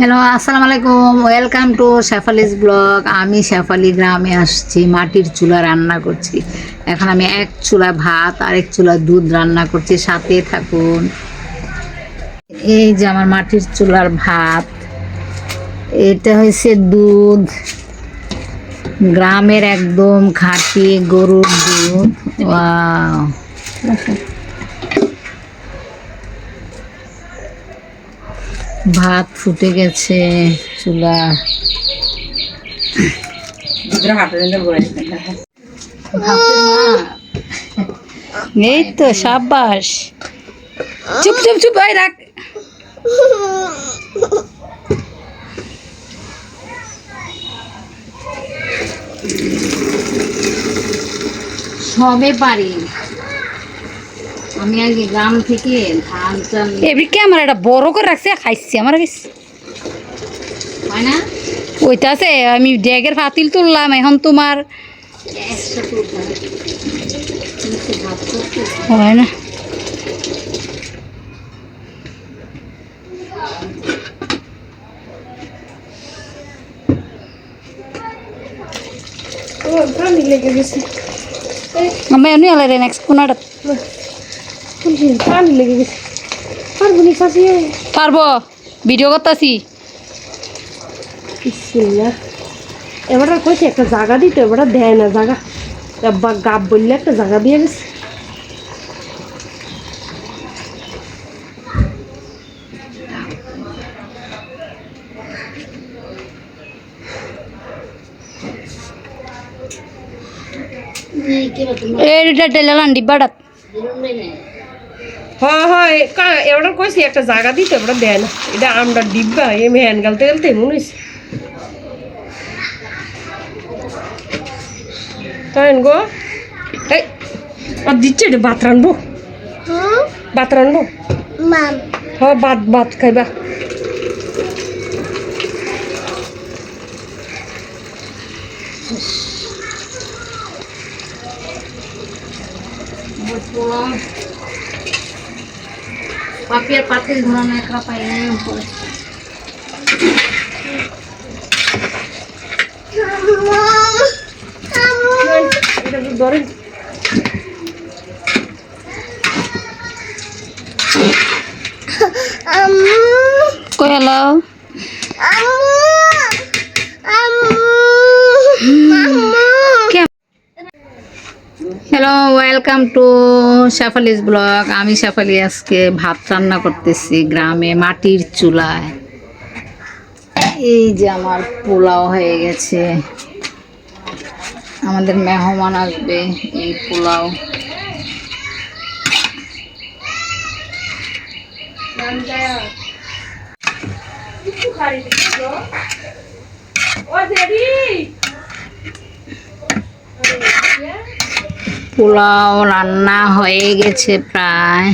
Hello আসসালামু আলাইকুম welcome to Shefali's blog আমি শেফালি গ্রামে আসছি, মাটির চুলা রান্না করছি। এখন আমি এক চুলা ভাত আর এক চুলা দুধ রান্না করছি। সাথে থাকুন। এই যে আমার মাটির চুলার ভাত। এটা হয়েছে দুধ। গ্রামের একদম খাঁটি গরুর দুধ। ভাত ফুটে গেছে চুলা। এই তো সাবাস চুপ চুপ চুপ ওই রাখ। সবে পারি। আমি আগে গ্রাম থেকে ধান চাল এবার ক্যামেরাটা বড় করে রাখছে খাইছি আমার কাছে হয় না? ওইটা আছে আমি ড্যাগের ফাতিল তুললাম এখন তোমার একশো তুলতে হবে। কিন্তু ভাত করতে হয় না আমি এমনি আলাদা নেক্সট কোনাটা পারব। ভিডিও করতেছি। এবার কইছে একটা জায়গা দিতে এবার দেয় না জায়গা বা গাব বললে একটা জায়গা দিয়ে গেছে। এইটা টেলালান ডিব্বাটা হ্যাঁ হ্যাঁ এবার কইছি একটা জায়গা দিতে এবার দেয় না এটা আমরা ডিব্বা এম হ্যান গালতে গালতে মনে হয়েছে তাই গো এই আর দিচ্ছে এটা ভাত রানবো ভাত রানবো হ্যাঁ ভাত ভাত খাইবা পাপিয়ার পাতিল ধরনের একটা পাই এটা তো ধরেন কই hello hello welcome to Shefali's blog আমি শেফালি আজকে ভাত রান্না করতেছি গ্রামে মাটির চুলায়। এই যে আমার পোলাও হয়ে গেছে। আমাদের মেহমান আসবে এই পোলাও। পোলাও রান্না হয়ে গেছে প্রায়।